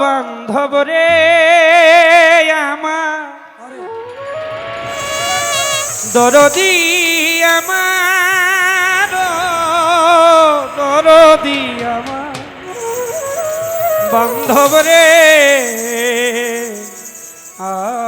বান্ধব রে আমার। দরদি আমার দরদি আমার। বান্ধব রে আমার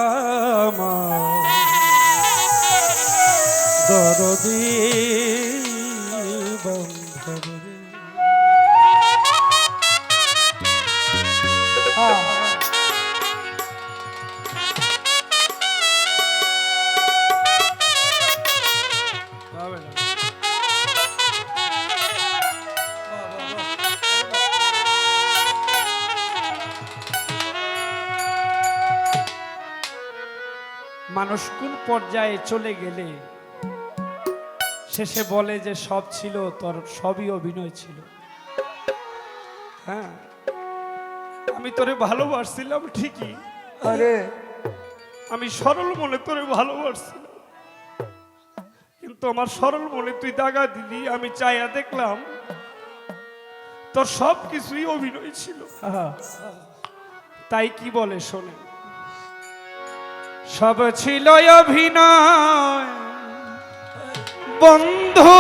মানুষ কোন পর্যায়ে চলে গেলে শেষে বলে যে সব ছিল তোর সবই অভিনয় ছিল। হ্যাঁ আমি তোরে ভালোবাসছিলাম ঠিকই। আরে। আমি সরল মনে তোরে ভালোবাসছিলাম। কিন্তু আমার সরল মনে তুই দাগা দিলি আমি চাইয়া দেখলাম তোর সব কিছুই অভিনয় ছিল। তাই কি বলে শোনে সব ছিল অভিনয়। বন্ধু।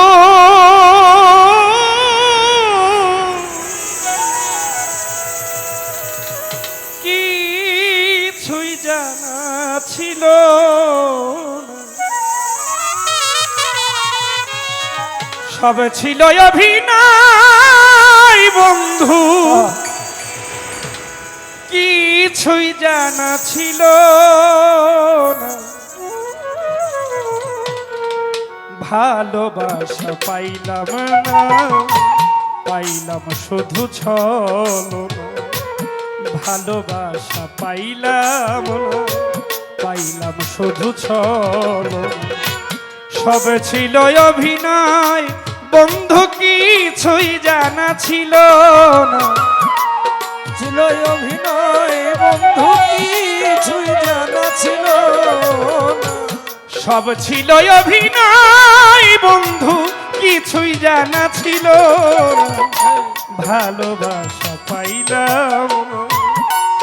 কিছুই জানা ছিল সব ছিল অভিনয় বন্ধু। কিছুই জানা ছিল না। ভালোবাসা পাইলাম না, পাইলাম শুধু ছলনা ভালোবাসা পাইলাম পাইলাম শুধু ছলনা সব ছিল অভিনয়, বন্ধু কিছুই জানা ছিল না। সব ছিল অভিনয়, বন্ধু, কিছুই জানা ছিল। ভালোবাসা পাইলাম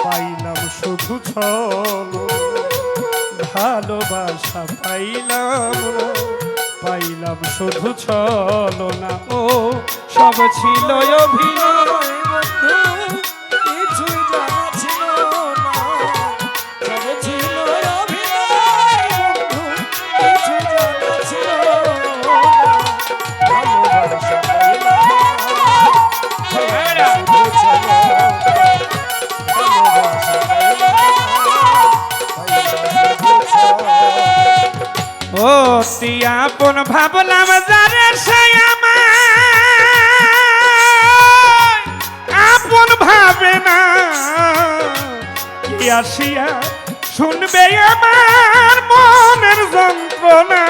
পাইলাম শুধু ছল ভালোবাসা পাইলাম পাইলাম শুধু ছল না, ও, সব ছিল অভিনয়, বন্ধু ও আপন ভাবলাম যারে সে আমায়। আপন ভাবে না। আসিয়া শুনবে আমার মনের যন্ত্রণা?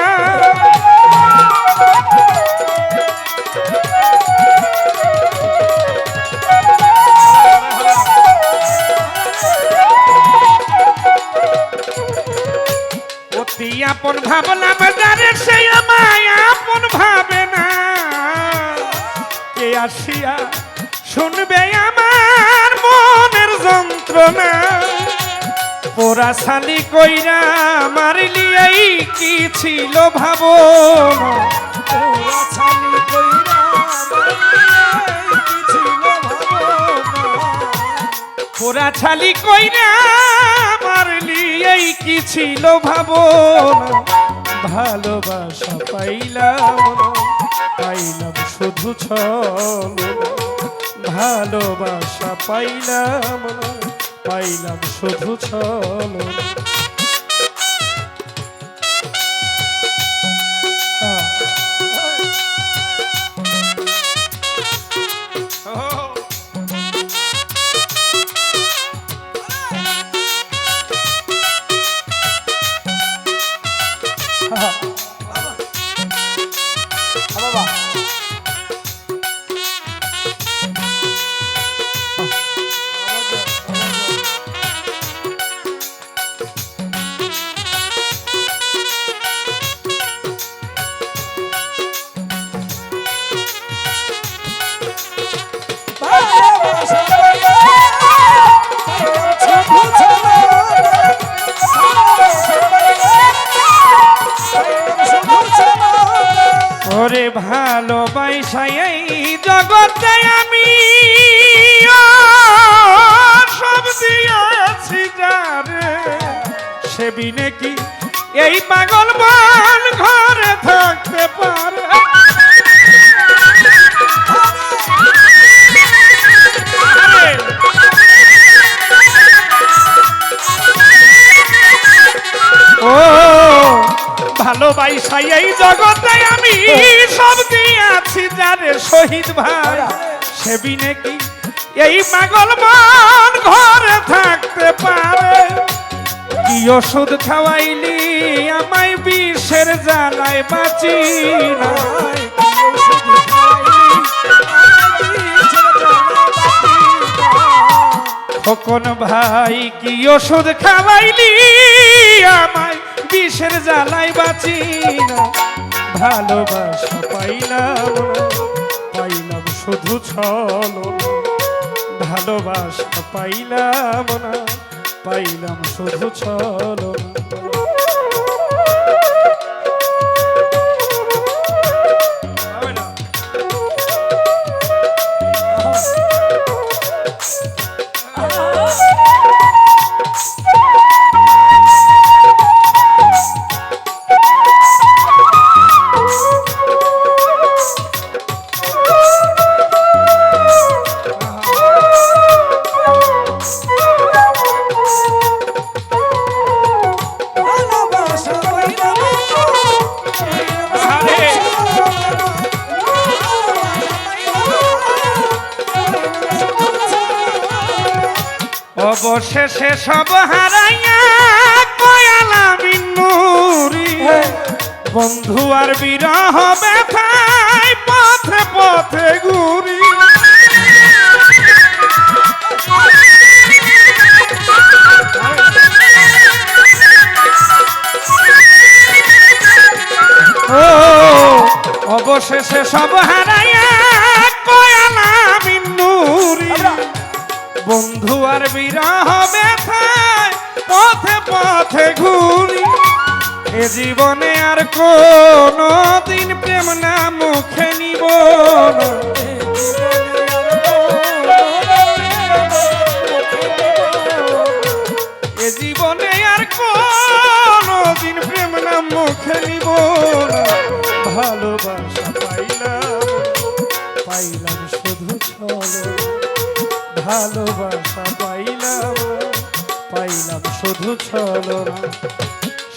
কে আসিয়া শুনবে আমার মনের যন্ত্রণা। পোড়া শালি কইরা মারলি, এই কি ছিল ভাবো ছানি কইরা ছিল কইরা মারলি, এই কি ছিল ভাবো ভালোবাসা পাইলাম পাইলাম শুধু ছল ভালোবাসা পাইলাম পাইলাম শুধু ছল। ওরে ভালোবাসাই জগতে আমি সব দিয়েছি যারে। সে বিনে কি এই পাগল মান ঘরে থাকতে পারে। ভালোবাসাই এই জগতে আমি সব দিয়েছি যারে শহীদ ভাই। সেবি বিনে কি এই পাগল মন ঘরে থাকতে পারে? কি ওষুধ খাওয়াইলি আমায় বিষের জ্বালায় বাঁচি না? খোকন ভাই কি ওষুধ খাওয়াইলি আমায় বিষের জ্বালাই বাঁচি না ভালোবাসা পাইলাম পাইলাম শুধু ছলো ভালোবাসা পাইলাম না, পাইলাম শুধু ছলো অবশেষে সব হারাইয়া কয়ালা বিনুরি বন্ধু আর বিরহ ব্যথায় পথে পথে ঘুরি। ও অবশেষে সব হারাইয়া বন্ধু আর বিরহ ব্যথায় পথে পথে ঘুরি এ জীবনে আর কোনো দিন প্রেম না মুখে নিব না। ভালোবাসা পাইলাম পাইলাম শুধু ছলো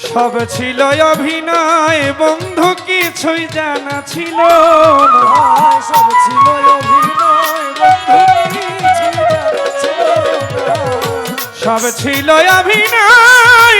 সব ছিল অভিনয়, বন্ধু কিছুই জানা ছিল সব ছিল অভিনয়। সব ছিল অভিনয়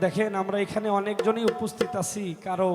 দেখেন আমরা এখানে অনেকজনই উপস্থিত আছি কারও